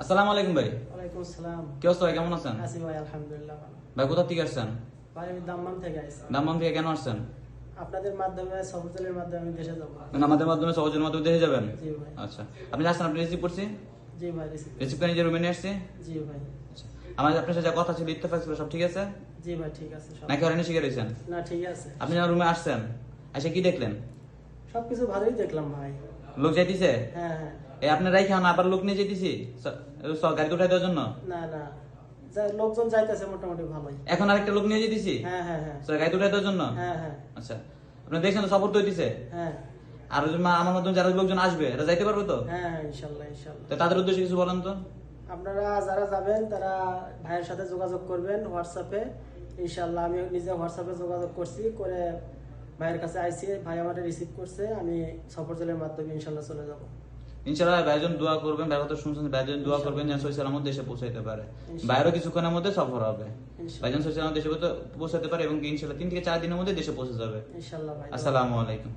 আসসালামু আলাইকুম ভাই। ওয়ালাইকুম আসসালাম। কি অবস্থা কেমন আছেন? আসি ভাই আলহামদুলিল্লাহ ভাই কোথা থেকে আসছেন? ভাই আমি দাম্মাম থেকে দাম্মাম থেকে কেন আসছেন? আপনাদের মাধ্যমে সফরতলের মাধ্যমে আমি দেশে যাব। মানে আমাদের মাধ্যমে সহজের মাধ্যমে দেখে যাবেন? জি ভাই। আচ্ছা। আপনি আসছেন আপনি রিসিভ করছি? জি ভাই রিসিভ রিসিভ করে নিজের রুমে আসছি? জি ভাই। আচ্ছা। আমার আপনার সাথে কথা ছিল ইত্তেফাক ছিল সব ঠিক আছে? জি ভাই ঠিক আছে সব। নাকি শিখে রয়েছেন? না ঠিক আছে। আপনি যখন রুমে আসছেন এসে কি দেখলেন? সবকিছু ভালোই দেখলাম ভাই। লোক যাইতেছে? হ্যাঁ হ্যাঁ। এই আপনার রাইখে এখন আবার লোক নিয়ে যেতেছি গাড়ি উঠাই দেওয়ার জন্য? না না। যা- লোকজন যাইতেছে মোটামুটি ভালোই। এখন আরেকটা লোক নিয়ে হ্যাঁ হ্যাঁ হ্যাঁ। গাড়ি উঠাই দেওয়ার জন্য? হ্যাঁ হ্যাঁ। আচ্ছা। আপনি দেখছেন হ্যাঁ। আর আমার যারা লোকজন আসবে এরা যাইতে পারবে তো? হ্যাঁ হ্যাঁ তো তাদের উদ্দেশ্যে কিছু বলেন তো। আপনারা যারা যাবেন তারা ভাইয়ের সাথে যোগাযোগ করবেন হোয়াটসঅ্যাপে। আমি নিজে হোয়াটসঅ্যাপে যোগাযোগ করছি করে ভাইয়ের কাছে আইসি ভাই আমাকে রিসিভ করছে আমি সফর জেলের মাধ্যমে ইনশাল্লাহ চলে যাব। ইনশাআল্লাহ ভাইজন দোয়া করবেন ভাই কথা শুনছেন ভাইজন দোয়া করবেন যেন সহি সালামত দেশে পৌঁছাইতে পারে। বাইরেও কিছুক্ষণের মধ্যে সফর হবে। ভাইজন সহি সালামত দেশে পৌঁছাতে পারে এবং ইনশাআল্লাহ তিন থেকে চার দিনের মধ্যে দেশে পৌঁছে যাবে। ইনশাআল্লাহ ভাই। আসসালামু আলাইকুম।